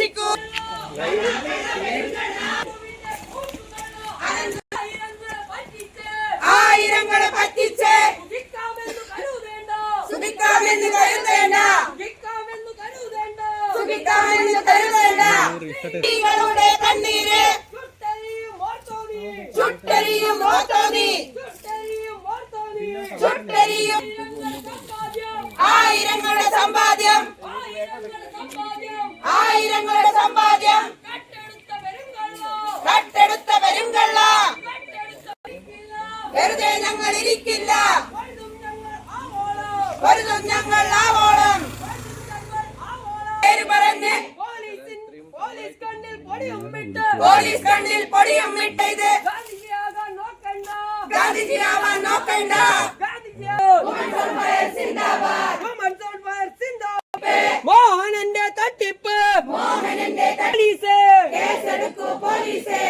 അന്വേഷിക്കൂ ഞങ്ങൾ ആവോളം പേര് പറഞ്ഞ് പോലീസ് കണ്ണിൽ പൊടിയും വിട്ട് പോലീസ് കണ്ണിൽ പൊടിയും ഇട്ടത് ഗാന്ധിജിയാകാൻ നോക്കണ്ട ഗാന്ധിജിയാവാൻ നോക്കണ്ട Women's on fire സിന്ദാബാദ്. മോഹനന്റെ തട്ടിപ്പ് മോഹനന്റെ പോലീസ് കേസെടുക്കൂ പോലീസേ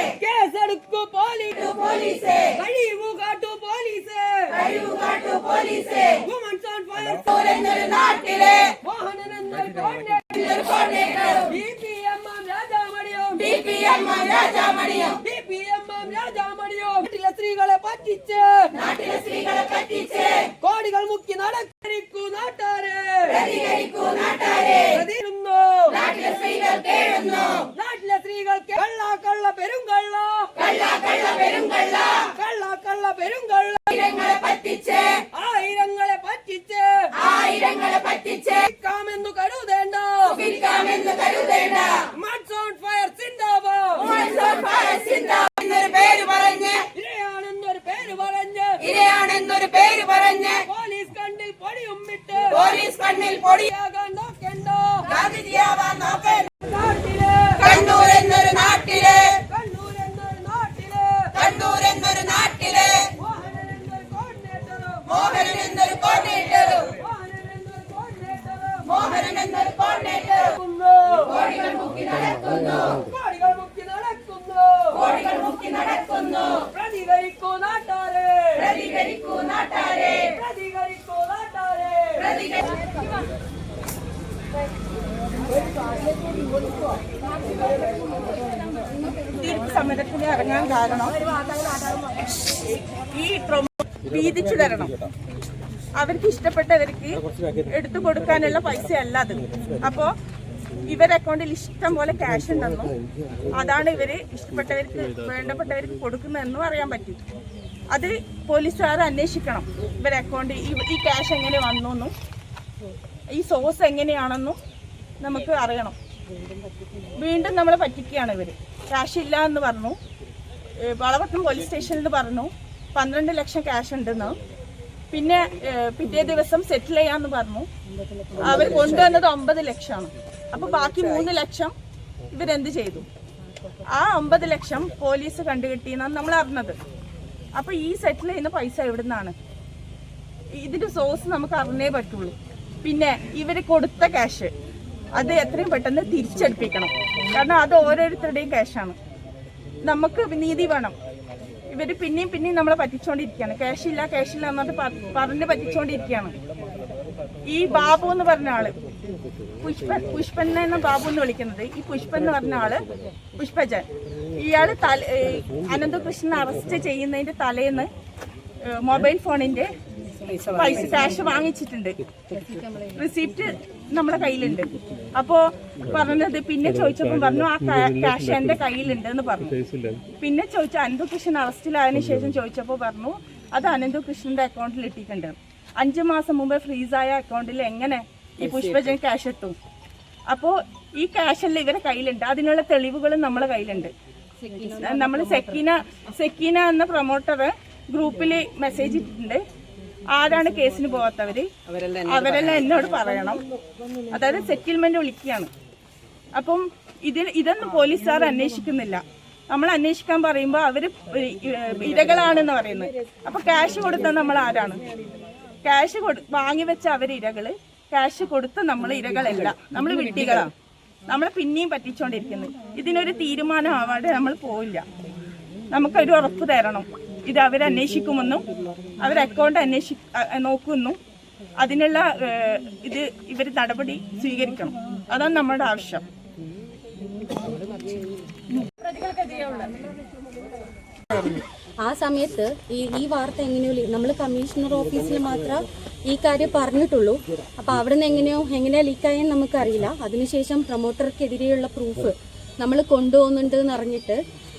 വീട്ടിലെ സ്ത്രീകളെ പറ്റിച്ച് നാട്ടിലെ സ്ത്രീകളെ പറ്റിച്ച് കോടികൾ മുക്കി നടക്കരിക്കൂ നാട്ടാരെ. നാട്ടിലെ സ്ത്രീകൾ കേഴുന്നു നാട്ടിലെ സ്ത്രീകൾക്ക് കള്ള കള്ള പെരുങ്കള്ള കള്ള. കള്ള പെരുങ്കള്ള കള്ള. കള്ള പെരുങ്കള്ള ആയിരങ്ങളെ പറ്റിച്ച് ആയിരങ്ങളെ പറ്റിച്ച് ആയിരങ്ങളെ പറ്റിച്ച് കാമെന്നു കരുതേണ്ട. വിൽക്കാമെന്ന് കരുതേണ്ട മഡ്സ് ഓൺ ഫയർ സിന്ദാബാദ് Women's on fire സിന്ദാബാദ് എന്നൊരു പേര് പറഞ്ഞ് ഇരയാണെന്നൊരു പേര് പറഞ്ഞ് ഇരയാണെന്നൊരു പേര് പറഞ്ഞ് പോലീസ് കണ്ണിൽ പൊടിയും വിട്ട് പോലീസ് കണ്ണിൽ പൊടി പൊടിയാകാൻ നോക്കണ്ട ഗാന്ധിജിയാവാൻ നോക്കാൻ നാട്ടിൽ കണ്ണൂർ എന്നൊരു നാട്ടിലെ കണ്ണൂർ എന്നൊരു നാട്ടിൽ കണ്ണൂർ എന്നൊരു നാട്ടിലെ മോഹനൻ എന്നൊരു കോർഡിനേറ്ററും മോഹനൻ എന്നൊരു കോർഡിനേറ്ററും മോഹനൻ എന്നൊരു കോർഡിനേറ്ററും മോഹനൻ എന്നൊരു കോർഡിനേറ്ററും നടക്കുന്നു. കോടികൾ മുക്കി നടക്കുന്നു കോടികൾ മുക്കി നടക്കുന്നു കോടികൾ മുക്കി നടക്കുന്നു പ്രതികരിക്കൂ നാട്ടാരെ പ്രതികരിക്കൂ നാട്ടാരെ പ്രതികരിക്കൂ നാട്ടാരെ സമരത്തിന് ഇറങ്ങാൻ കാരണം ഈ വീതിച്ചു തരണം. അവർക്ക് ഇഷ്ടപ്പെട്ടവർക്ക് എടുത്തു കൊടുക്കാനുള്ള പൈസ അല്ല അത്. അപ്പോ ഇവരെ അക്കൗണ്ടിൽ ഇഷ്ടം പോലെ ക്യാഷ് ഉണ്ടെന്നും അതാണ് ഇവർ ഇഷ്ടപ്പെട്ടവർക്ക് വേണ്ടപ്പെട്ടവർക്ക് കൊടുക്കുന്നതെന്നും അറിയാൻ പറ്റി. അത് പോലീസുകാർ അന്വേഷിക്കണം. ഇവരെ അക്കൗണ്ടിൽ ഈ- ഈ ക്യാഷ് എങ്ങനെ വന്നു എന്നും ഈ സോഴ്സ് എങ്ങനെയാണെന്നും നമുക്ക് അറിയണം. വീണ്ടും നമ്മളെ പറ്റിക്കുകയാണ് ഇവർ. ക്യാഷ് ഇല്ല എന്ന് പറഞ്ഞു. വളവട്ടം പോലീസ് സ്റ്റേഷനിൽ പറഞ്ഞു. പന്ത്രണ്ട് ലക്ഷം ക്യാഷ് ഉണ്ടെന്ന്. പിന്നെ പിറ്റേ ദിവസം സെറ്റിൽ ചെയ്യാന്ന് പറഞ്ഞു. അവർ കൊണ്ടുവന്നത് ഒമ്പത് ലക്ഷമാണ്. അപ്പൊ ബാക്കി മൂന്ന് ലക്ഷം ഇവരെന്ത് ചെയ്തു? ആ ഒമ്പത് ലക്ഷം പോലീസ് കണ്ടുകിട്ടിയെന്നാണ് നമ്മൾ അറിഞ്ഞത്. അപ്പൊ ഈ സെറ്റിൽ ചെയ്യുന്ന പൈസ എവിടുന്നാണ്? ഇതിന്റെ സോഴ്സ് നമുക്ക് അറിഞ്ഞേ പറ്റുള്ളൂ. പിന്നെ ഇവർ കൊടുത്ത ക്യാഷ് അത് എത്രയും പെട്ടെന്ന് തിരിച്ചെടുപ്പിക്കണം. കാരണം അത് ഓരോരുത്തരുടെയും ക്യാഷാണ്. നമുക്ക് നീതി വേണം. ഇവർ പിന്നെയും പിന്നെയും നമ്മളെ പറ്റിച്ചുകൊണ്ടിരിക്കുകയാണ് ക്യാഷ് ഇല്ല ക്യാഷ് ഇല്ല എന്നിട്ട് പറഞ്ഞ് പറ്റിച്ചുകൊണ്ടിരിക്കുകയാണ് ഈ ബാബു എന്ന് പറഞ്ഞ ആൾ പുഷ്പൻ പുഷ്പൻ എന്ന ബാബു എന്ന് വിളിക്കുന്നത്. ഈ പുഷ്പൻ എന്ന് പറഞ്ഞ ആൾ പുഷ്പജൻ. ഇയാൾ തല അനന്തകൃഷ്ണൻ അറസ്റ്റ് ചെയ്യുന്നതിന്റെ തലേന്ന് മൊബൈൽ ഫോണിന്റെ പൈസ ക്യാഷ് വാങ്ങിച്ചിട്ടുണ്ട്. റിസീപ്റ്റ് നമ്മുടെ കയ്യിലുണ്ട്. അപ്പോ പറഞ്ഞത് പിന്നെ ചോദിച്ചപ്പോൾ പറഞ്ഞു ആ ക്യാഷ് എന്റെ കയ്യിലുണ്ട് എന്ന് പറഞ്ഞു. പിന്നെ ചോദിച്ചു അനന്തകൃഷ്ണൻ അറസ്റ്റിലായതിനു ശേഷം ചോദിച്ചപ്പോൾ പറഞ്ഞു അത് അനന്തകൃഷ്ണന്റെ അക്കൗണ്ടിൽ ഇട്ടിട്ടുണ്ട്. അഞ്ചു മാസം മുമ്പ് ഫ്രീസായ അക്കൗണ്ടിൽ എങ്ങനെ ഈ പുഷ്പജൻ ക്യാഷ് എത്തും? അപ്പോൾ ഈ ക്യാഷ് എല്ലാം ഇവരെ കയ്യിലുണ്ട്. അതിനുള്ള തെളിവുകളും നമ്മളെ കയ്യിലുണ്ട്. നമ്മൾ സെക്കീന സെക്കീന എന്ന പ്രൊമോട്ടർ ഗ്രൂപ്പിൽ മെസ്സേജ് ഇട്ടിട്ടുണ്ട്. ആരാണ് കേസിന് പോകാത്തവര് അവരെല്ലാം എന്നോട് പറയണം. അതായത് സെറ്റിൽമെന്റ് വിളിക്കുകയാണ് അപ്പം ഇതിൽ ഇതൊന്നും പോലീസുകാർ അന്വേഷിക്കുന്നില്ല. നമ്മൾ അന്വേഷിക്കാൻ പറയുമ്പോൾ അവർ ഇരകളാണെന്ന് പറയുന്നത്. അപ്പൊ ക്യാഷ് കൊടുത്ത നമ്മൾ ആരാണ്? ക്യാഷ് കൊടു വാങ്ങിവെച്ച അവർ ഇരകൾ. ക്യാഷ് കൊടുത്ത നമ്മൾ ഇരകളല്ല. നമ്മൾ വിട്ടികളാണ് നമ്മളെ പിന്നെയും പറ്റിച്ചോണ്ടിരിക്കുന്നത് ഇതിനൊരു തീരുമാനം ആവാതെ നമ്മൾ പോവില്ല. നമുക്കൊരു ഉറപ്പ് തരണം. ഇത് അവരന്വേഷിക്കുമെന്നും അവർ അക്കൗണ്ട് അന്വേഷി നോക്കുമെന്നും അതിനുള്ള ഇത് ഇവർ നടപടി സ്വീകരിക്കണം. അതാണ് നമ്മുടെ ആവശ്യം. ആ സമയത്ത് ഈ ഈ വാർത്ത എങ്ങനെയോ നമ്മൾ കമ്മീഷണർ ഓഫീസിൽ മാത്രം ഈ കാര്യം പറഞ്ഞിട്ടുള്ളൂ. അപ്പോൾ അവിടെ നിന്ന് എങ്ങനെയോ എങ്ങനെയാ ലീക്കായെന്ന് നമുക്കറിയില്ല. അതിനുശേഷം പ്രൊമോട്ടർക്കെതിരെയുള്ള പ്രൂഫ് നമ്മൾ കൊണ്ടുപോകുന്നുണ്ട് എന്ന് അറിഞ്ഞിട്ട്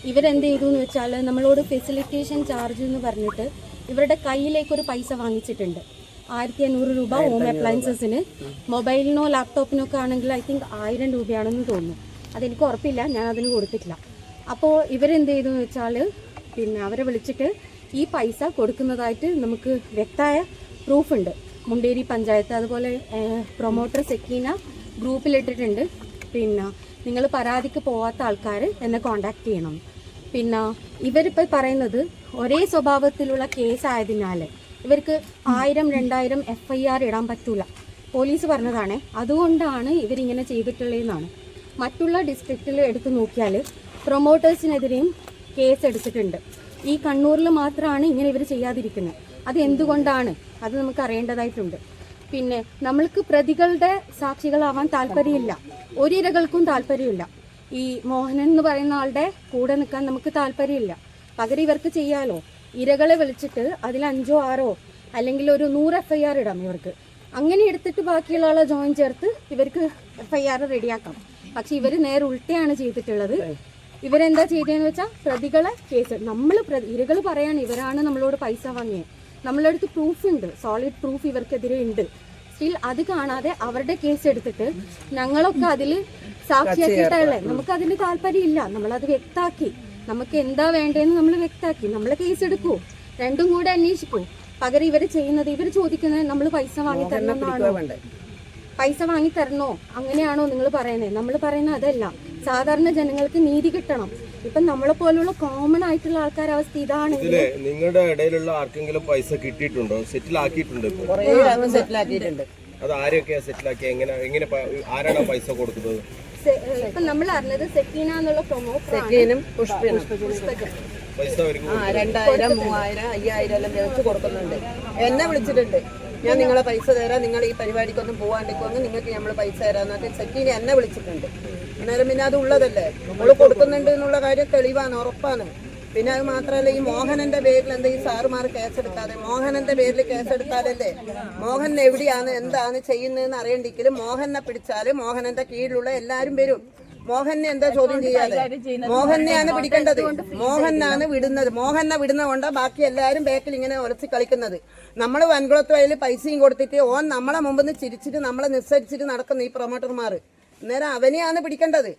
ഇവരെന്ത് ചെയ്തു എന്ന് വെച്ചാൽ നമ്മളോട് ഫെസിലിറ്റേഷൻ ചാർജ് എന്ന് പറഞ്ഞിട്ട് ഇവരുടെ കയ്യിലേക്കൊരു പൈസ വാങ്ങിച്ചിട്ടുണ്ട്. ആയിരത്തി അഞ്ഞൂറ് രൂപ. ഹോം അപ്ലയൻസസിന് മൊബൈലിനോ ലാപ്ടോപ്പിനോ ഒക്കെ ആണെങ്കിൽ ഐ തിങ്ക് ആയിരം രൂപയാണെന്ന് തോന്നുന്നു. അതെനിക്ക് ഉറപ്പില്ല ഞാൻ അതിന് കൊടുത്തിട്ടില്ല. അപ്പോൾ ഇവരെന്ത് ചെയ്തു എന്ന് വെച്ചാൽ പിന്നെ അവരെ വിളിച്ചിട്ട് ഈ പൈസ കൊടുക്കുന്നതായിട്ട് നമുക്ക് വ്യക്തമായ പ്രൂഫുണ്ട്. മുണ്ടേരി പഞ്ചായത്ത് അതുപോലെ പ്രൊമോട്ടർ സെക്കീന ഗ്രൂപ്പിലിട്ടിട്ടുണ്ട് പിന്നെ നിങ്ങൾ പരാതിക്ക് പോവാത്ത ആൾക്കാർ എന്നെ കോണ്ടാക്ട് ചെയ്യണം. പിന്നെ ഇവരിപ്പോൾ പറയുന്നത് ഒരേ സ്വഭാവത്തിലുള്ള കേസായതിനാൽ ഇവർക്ക് ആയിരം രണ്ടായിരം എഫ് ഐ ആർ ഇടാൻ പറ്റൂല. പോലീസ് പറഞ്ഞതാണ് അതുകൊണ്ടാണ് ഇവരിങ്ങനെ ചെയ്തിട്ടുള്ളതെന്നാണ്. മറ്റുള്ള ഡിസ്ട്രിക്റ്റിൽ എടുത്തു നോക്കിയാൽ പ്രൊമോട്ടേഴ്സിനെതിരെയും കേസ് എടുത്തിട്ടുണ്ട്. ഈ കണ്ണൂരിൽ മാത്രമാണ് ഇങ്ങനെ ഇവർ ചെയ്യാതിരിക്കുന്നത്. അത് എന്തുകൊണ്ടാണ്? അത് നമുക്ക് അറിയേണ്ടതായിട്ടുണ്ട്. പിന്നെ നമ്മൾക്ക് പ്രതികളുടെ സാക്ഷികളാവാൻ താല്പര്യമില്ല. ഒരിരകൾക്കും താല്പര്യമില്ല. ഈ മോഹനൻ എന്ന് പറയുന്ന ആളുടെ കൂടെ നിൽക്കാൻ നമുക്ക് താല്പര്യമില്ല. പകരം ഇവർക്ക് ചെയ്യാലോ? ഇരകളെ വിളിച്ചിട്ട് അതിൽ അഞ്ചോ ആറോ അല്ലെങ്കിൽ ഒരു നൂറ് എഫ് ഐ ആർ ഇടാം ഇവർക്ക്. അങ്ങനെ എടുത്തിട്ട് ബാക്കിയുള്ള ആളെ ജോയിൻ ചേർത്ത് ഇവർക്ക് എഫ് ഐ ആർ റെഡിയാക്കാം. പക്ഷെ ഇവർ നേരെ ഉൾട്ടയാണ് ചെയ്തിട്ടുള്ളത്. ഇവരെന്താ ചെയ്തതെന്ന് വെച്ചാൽ പ്രതികളെ കേസ് നമ്മൾ ഇരകൾ പറയാണ് ഇവരാണ് നമ്മളോട് പൈസ വാങ്ങിയത് നമ്മളടുത്ത് പ്രൂഫ് ഉണ്ട്. സോളിഡ് പ്രൂഫ് ഇവർക്കെതിരെ ഉണ്ട്. സ്റ്റിൽ അത് കാണാതെ അവരുടെ കേസ് എടുത്തിട്ട് ഞങ്ങളൊക്കെ അതിൽ സാക്ഷിയാക്കിയിട്ടല്ലേ? നമുക്ക് അതിന് താല്പര്യമില്ല. നമ്മളത് വ്യക്താക്കി. നമുക്ക് എന്താ വേണ്ടതെന്ന് നമ്മൾ വ്യക്താക്കി. നമ്മൾ കേസ് എടുക്കൂ. രണ്ടും കൂടെ അന്വേഷിക്കൂ. പകരം ഇവർ ചെയ്യുന്നത് ഇവർ ചോദിക്കുന്നത് നമ്മൾ പൈസ വാങ്ങി തരണമെന്നാണോ പൈസ വാങ്ങി തരണോ? അങ്ങനെയാണോ നിങ്ങൾ പറയുന്നത് നമ്മൾ പറയുന്നത് അതല്ല. സാധാരണ ജനങ്ങൾക്ക് നീതി കിട്ടണം. ഇപ്പം നമ്മളെ പോലുള്ള കോമൺ ആയിട്ടുള്ള ആൾക്കാർ അവസ്ഥ ഇതാണ്. ഇതിൽ നിങ്ങളുടെ ഇടയിലുള്ള ആർക്കെങ്കിലും പൈസ കിട്ടിയിട്ടുണ്ടോ? സെറ്റിൽ ആക്കിയിട്ടുണ്ട് സെറ്റിൽ ആക്കിയിട്ടുണ്ട്. അത് ആരെയൊക്കെയാ സെറ്റിൽ ആക്കി എങ്ങനെ എങ്ങനെ ആരാണോ പൈസ കൊടുക്കുന്നത്? ഇപ്പം നമ്മൾ അറിഞ്ഞത് സെക്കീന എന്നുള്ള പുഷ്പനും. പൈസ അവർക്ക് ആ രണ്ടായിരം മൂവായിരം അയ്യായിരം എല്ലാം വെച്ച് കൊടുക്കുന്നുണ്ട്. എന്നെ വിളിച്ചിട്ടുണ്ട്. ഞാൻ നിങ്ങളെ പൈസ തരാം. നിങ്ങൾ ഈ പരിപാടിക്കൊന്നും പോവാണ്ടിക്കൊന്നും നിങ്ങൾക്ക് നമ്മൾ പൈസ തരാന്നൊക്കെ സെക്കീന എന്നെ വിളിച്ചിട്ടുണ്ട്. അന്നേരം പിന്നെ അത് ഉള്ളതല്ലേ? നമ്മൾ കൊടുക്കുന്നുണ്ട് എന്നുള്ള കാര്യം തെളിവാണ് ഉറപ്പാണ്. പിന്നെ അത് മാത്രമല്ല ഈ മോഹനന്റെ പേരിൽ എന്തെങ്കിലും ഈ സാറുമാർ കേസെടുക്കാതെ? മോഹനന്റെ പേരിൽ കേസെടുത്താലല്ലേ? മോഹൻ എവിടെയാണ് എന്താണ് ചെയ്യുന്നതെന്ന് അറിയണ്ടെങ്കിലും മോഹനെ പിടിച്ചാൽ മോഹനന്റെ കീഴിലുള്ള എല്ലാരും വരും. മോഹനെ എന്താ ചോദ്യം ചെയ്യാതെ? മോഹനെയാണ് പിടിക്കേണ്ടത്. മോഹനാണ് വിടുന്നത്. മോഹനെ വിടുന്ന കൊണ്ട് ബാക്കി എല്ലാരും ബാക്കിൽ ഇങ്ങനെ ഒലച്ച് കളിക്കുന്നത്. നമ്മൾ വൻകുളത്ത് വയലിൽ പൈസയും കൊടുത്തിട്ട് ഓൻ നമ്മളെ മുമ്പിൽ നിന്ന് ചിരിച്ചിട്ട് നമ്മളെ നിസ്സരിച്ചിട്ട് നടക്കുന്ന ഈ പ്രൊമോട്ടർമാർ അന്നേരം അവനെയാണ് പിടിക്കേണ്ടത്.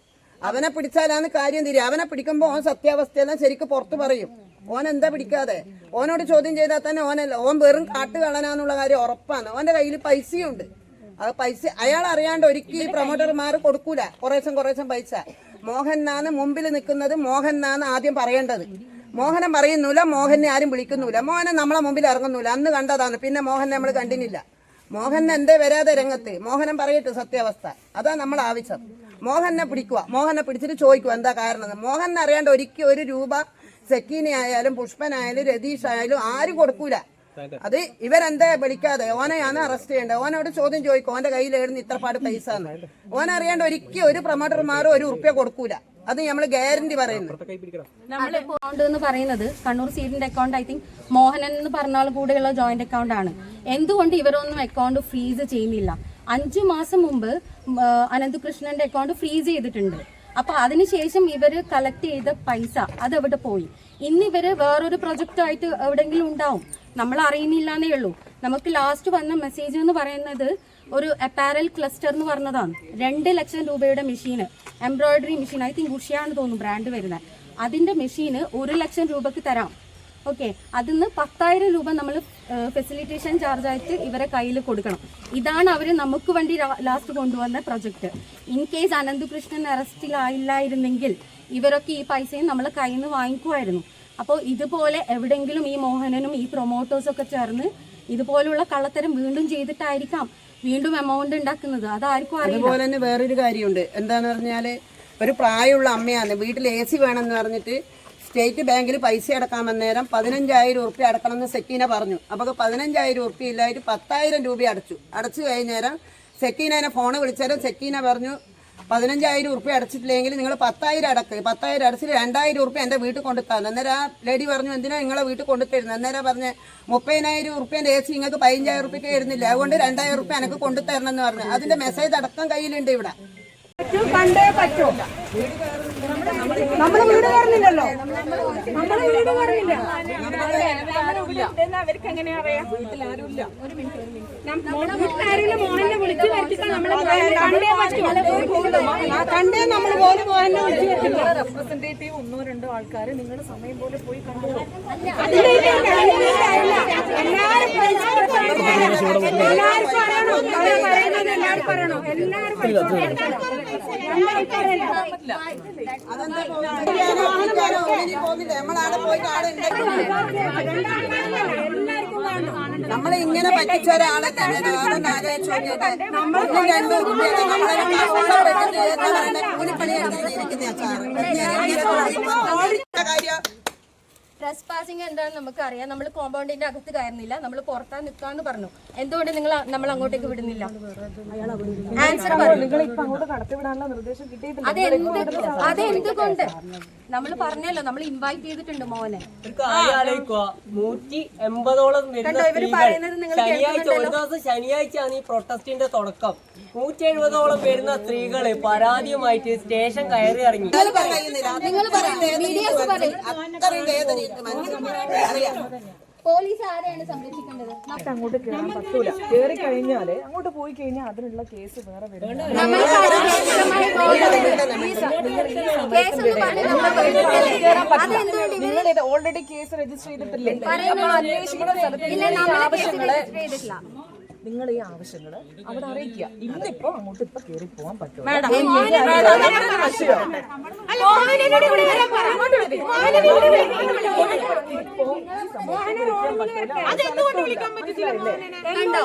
അവനെ പിടിച്ചാലാണ് കാര്യം തിരി അവനെ പിടിക്കുമ്പോൾ ഓൻ സത്യാവസ്ഥയെല്ലാം ശരിക്കും പുറത്ത് പറയും. ഓൻ എന്താ പിടിക്കാതെ? ഓനോട് ചോദ്യം ചെയ്താൽ തന്നെ ഓനല്ല ഓൻ വെറും കാട്ട് കളനാന്നുള്ള കാര്യം ഉറപ്പാണ്. ഓന്റെ കയ്യിൽ പൈസയുണ്ട്. അത് പൈസ അയാൾ അറിയാണ്ട് ഒരിക്കലും ഈ പ്രൊമോട്ടർമാർ കൊടുക്കൂല. കുറേശ്ശം കുറേശ്ശം പൈസ. മോഹനാണ് മുമ്പിൽ നിൽക്കുന്നത്. മോഹനാണ് ആദ്യം പറയേണ്ടത്. മോഹനം പറയുന്നില്ല മോഹനെ ആരും വിളിക്കുന്നില്ല. മോഹനെ നമ്മളെ മുമ്പിൽ ഇറങ്ങുന്നില്ല അന്ന് കണ്ടതാണ്. പിന്നെ മോഹനെ നമ്മൾ കണ്ടിനില്ല. മോഹൻ എന്തേ വരാതെ രംഗത്ത്? മോഹനം പറയട്ടെ സത്യാവസ്ഥ. അതാ നമ്മൾ ആവശ്യം. മോഹനെ പിടിക്കുക. മോഹനെ പിടിച്ചിട്ട് ചോദിക്കുക എന്താ കാരണം മോഹൻ അറിയാണ്ട് ഒരിക്കൽ ഒരു രൂപ സക്കീന ആയാലും പുഷ്പനായാലും രതീഷ് ആയാലും ആരും കൊടുക്കൂല. അത് ഇവരെന്താ വിളിക്കാതെ? ഓനെയാണ് അറസ്റ്റ് ചെയ്യേണ്ടത്. ഓനോട് ചോദ്യം ചോദിക്കും. ഓന്റെ കയ്യിൽ എഴുതുന്ന ഇത്രപാട് പൈസ ഓനറിയാണ്ട് ഒരിക്കലും ഒരു പ്രൊമോട്ടർമാരും ഒരു ഉറുപ്പ്യ കൊടുക്കൂല. അത് നമ്മൾ ഗ്യാരണ്ടി പറയുന്നത്. നമ്മുടെ അക്കൗണ്ട് എന്ന് പറയുന്നത് കണ്ണൂർ സീഡിന്റെ അക്കൗണ്ട് ഐ തിങ്ക് മോഹനൻ എന്ന് പറഞ്ഞാൽ കൂടെയുള്ള ജോയിന്റ് അക്കൗണ്ട് ആണ്. എന്തുകൊണ്ട് ഇവരൊന്നും അക്കൗണ്ട് ഫ്രീസ് ചെയ്യുന്നില്ല? അഞ്ചു മാസം മുമ്പ് അനന്തകൃഷ്ണന്റെ അക്കൗണ്ട് ഫ്രീസ് ചെയ്തിട്ടുണ്ട്. അപ്പൊ അതിനുശേഷം ഇവർ കളക്ട് ചെയ്ത പൈസ അത് എവിടെ പോയി? ഇന്ന് ഇവർ വേറൊരു പ്രൊജക്റ്റായിട്ട് എവിടെങ്കിലും ഉണ്ടാവും. നമ്മൾ അറിയുന്നില്ല എന്നേ ഉള്ളൂ. നമുക്ക് ലാസ്റ്റ് വന്ന മെസ്സേജ് എന്ന് പറയുന്നത് ഒരു അപ്പാരൽ ക്ലസ്റ്റർ എന്ന് പറഞ്ഞതാണ്. രണ്ട് ലക്ഷം രൂപയുടെ മെഷീന് എംബ്രോയിഡറി മെഷീൻ ഐ തിങ്ക് ഉഷയാണ് തോന്നുന്നു ബ്രാൻഡ് വരുന്നത് അതിന്റെ മെഷീന് ഒരു ലക്ഷം രൂപക്ക് തരാം. ഓക്കെ അതിന്ന് പത്തായിരം രൂപ നമ്മൾ ഫെസിലിറ്റേഷൻ ചാർജ് ആയിട്ട് ഇവരെ കയ്യിൽ കൊടുക്കണം. ഇതാണ് അവർ നമുക്ക് വേണ്ടി ലാസ്റ്റ് കൊണ്ടുവന്ന പ്രൊജക്ട് ഇൻ കേസ് അനന്തകൃഷ്ണൻ അറസ്റ്റിലായില്ലായിരുന്നെങ്കിൽ ഇവരൊക്കെ ഈ പൈസയും നമ്മൾ കയ്യിൽ നിന്ന് വാങ്ങിക്കുമായിരുന്നു അപ്പോൾ ഇതുപോലെ എവിടെയെങ്കിലും ഈ മോഹനനും ഈ പ്രൊമോട്ടേഴ്സൊക്കെ ചേർന്ന് ഇതുപോലുള്ള കള്ളത്തരം വീണ്ടും ചെയ്തിട്ടായിരിക്കാം. വീണ്ടും എമൗണ്ട് ഉണ്ടാക്കുന്നത്. അതാർക്കും അതുപോലെ തന്നെ വേറൊരു കാര്യമുണ്ട്. എന്താന്ന് പറഞ്ഞാൽ ഒരു പ്രായമുള്ള അമ്മയാണ്. വീട്ടിൽ എ സി വേണമെന്ന് പറഞ്ഞിട്ട് സ്റ്റേറ്റ് ബാങ്കിൽ പൈസ അടക്കാൻ വന്നേരം പതിനഞ്ചായിരം ഉറുപ്പ്യ അടക്കണമെന്ന് സെക്കീന പറഞ്ഞു. അപ്പോൾ പതിനഞ്ചായിരം ഉറുപ്പ്യ ഇല്ലായിട്ട് പത്തായിരം രൂപ അടച്ചു. അടച്ചു കഴിഞ്ഞേരം സെക്കീനനെ ഫോണ് വിളിച്ചേരം സെക്കീന പറഞ്ഞു പതിനഞ്ചായിരം ഉറുപ്പ്യ അടച്ചിട്ടില്ലെങ്കിൽ നിങ്ങൾ പത്തായിരം അടക്ക്. പത്തായിരം അടച്ചിട്ട് രണ്ടായിരം ഉറുപ്പ്യ എന്റെ വീട്ടിൽ കൊണ്ടുത്താന്ന് അന്നേരം ആ ലേഡി പറഞ്ഞു എന്തിനാ നിങ്ങളെ വീട്ടിൽ കൊണ്ടുത്തരുന്നത് അന്നേരം പറഞ്ഞ് മുപ്പതിനായിരം ഉറുപ്പ്യന്റെ എ സി നിങ്ങൾക്ക് പതിനഞ്ചായിരം ഉറുപ്പ്യക്ക് വരുന്നില്ല അതുകൊണ്ട് രണ്ടായിരം ഉറുപ്പ്യ എനിക്ക് കൊണ്ടുതരണം എന്ന് പറഞ്ഞു. അതിന്റെ മെസ്സേജ് അടക്കം കയ്യിലുണ്ട് ഇവിടെ. കണ്ടേ പറ്റൂ. നമ്മൾ വീട് പറഞ്ഞില്ലല്ലോ. നമ്മൾ വീട് പറഞ്ഞില്ല. അവർക്ക് എങ്ങനെ അറിയാം വീട്ടിലാരെങ്കിലും മോഹനെ വിളിച്ചു വരുത്തിക്കാൻ നമ്മൾ കണ്ടേ പറ്റൂ. കണ്ടേ നമ്മൾ പോലും മോഹനെ വിളിച്ചു വരുത്തില്ല റെപ്രസെന്റേറ്റീവ് ഒന്നോ രണ്ടോ ആൾക്കാർ നിങ്ങളുടെ സമയം പോലെ പോയി കണ്ടു. എല്ലാവർക്കും അറിയണോ. അവർ പറയുന്നത്? എല്ലാവർക്കും അറിയണോ. എല്ലാവർക്കും നമ്മളെ ഇങ്ങനെ പറ്റിച്ച ഒരാളെ തന്നെ ആലോചിച്ച് ഒന്നും രണ്ടും നമ്മളെ കൂലിപ്പണി എടുത്തിരിക്കുന്ന കാര്യം ട്രസ് പാസിംഗ് എന്താണെന്ന് നമുക്കറിയാം. നമ്മൾ കോമ്പൗണ്ടിന്റെ അകത്ത് കയറുന്നില്ല. നമ്മൾ പുറത്താ നിൽക്കാന്ന് പറഞ്ഞു. എന്തുകൊണ്ട് നിങ്ങൾ നമ്മൾ അങ്ങോട്ടേക്ക് വിടുന്നില്ല? ആൻസർ അതെന്ത് അതെന്തുകൊണ്ട് നമ്മൾ പറഞ്ഞല്ലോ നമ്മൾ ഇൻവൈറ്റ് ചെയ്തിട്ടുണ്ട് മോനെ. നൂറ്റി എൺപതോളം വരുന്ന കണ്ടോ, ഇവർ പറയുന്നത് നിങ്ങൾ ശനിയാഴ്ച ഒരു ദിവസം ശനിയാഴ്ചയാണ് ഈ പ്രൊട്ടസ്റ്റിന്റെ തുടക്കം. നൂറ്റി എഴുപതോളം വരുന്ന സ്ത്രീകൾ പരാതിയുമായിട്ട് സ്റ്റേഷൻ കയറി ഇറങ്ങി. നിങ്ങൾ പോലീസ് ആരെയാണ് സംരക്ഷിക്കേണ്ടത്? അങ്ങോട്ട് കയറാൻ പറ്റൂല. കയറി കഴിഞ്ഞാൽ അങ്ങോട്ട് പോയി കഴിഞ്ഞാൽ അതിനുള്ള കേസ് വേറെ വരും. ഇത് നിങ്ങൾ ഓൾറെഡി കേസ് രജിസ്റ്റർ ചെയ്തിട്ടില്ലേ നമ്മൾ അന്വേഷിക്കുന്ന സ്ഥലത്ത് നിങ്ങൾ ആവശ്യങ്ങൾ രജിസ്റ്റർ ചെയ്തിട്ടില്ല. നിങ്ങൾ ഈ ആവശ്യങ്ങൾ അവിടെ അറിയിക്കുക ഇന്നിപ്പോ അങ്ങോട്ട് ഇപ്പൊ കയറി പോകാൻ പറ്റും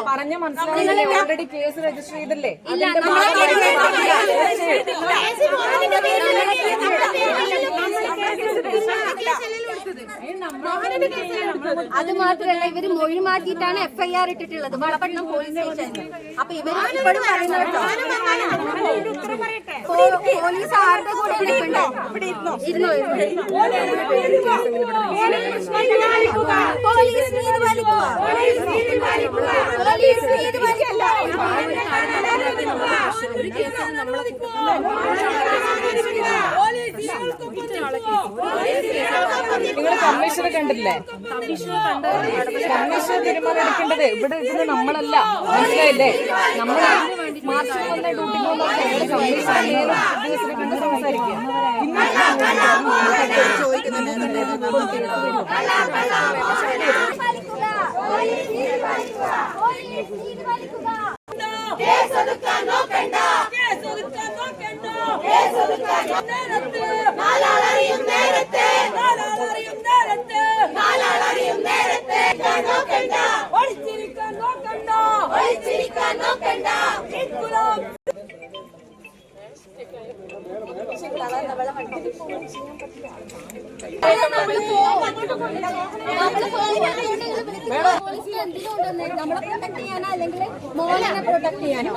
പറഞ്ഞ മനസ്സിലായി ഓൾറെഡി കേസ് രജിസ്റ്റർ ചെയ്തില്ലേ അത് മാത്രല്ല ഇവർ മൊഴി മാറ്റിയിട്ടാണ് എഫ്ഐആർ ഇട്ടിട്ടുള്ളത്. വളപട്ടണം പോലീസ് സ്റ്റേഷനിൽ അപ്പൊ ഇവർ ഇപ്പോഴും പറയുന്നത് പോലീസ് ആരുടെ കൂടെ നിങ്ങൾ കമ്മീഷണർ കണ്ടില്ലേ കമ്മീഷണർ തീരുമാനം എടുക്കേണ്ടത് ഇവിടെ ഇതിന് നമ്മളല്ല മനസ്സിലായില്ലേ നമ്മൾ മാർച്ച് വന്ന ഡ്യൂട്ടി നാലാളറിയും നേരത്തെ നാലാളറിയും നേരത്തെ നാലാളറിയും നേരത്തെ നോക്കണ്ട. നമ്മളെ പ്രൊട്ടക്ട് ചെയ്യാനോ അല്ലെങ്കിൽ മോനെ പ്രൊട്ടക്ട് ചെയ്യാനോ?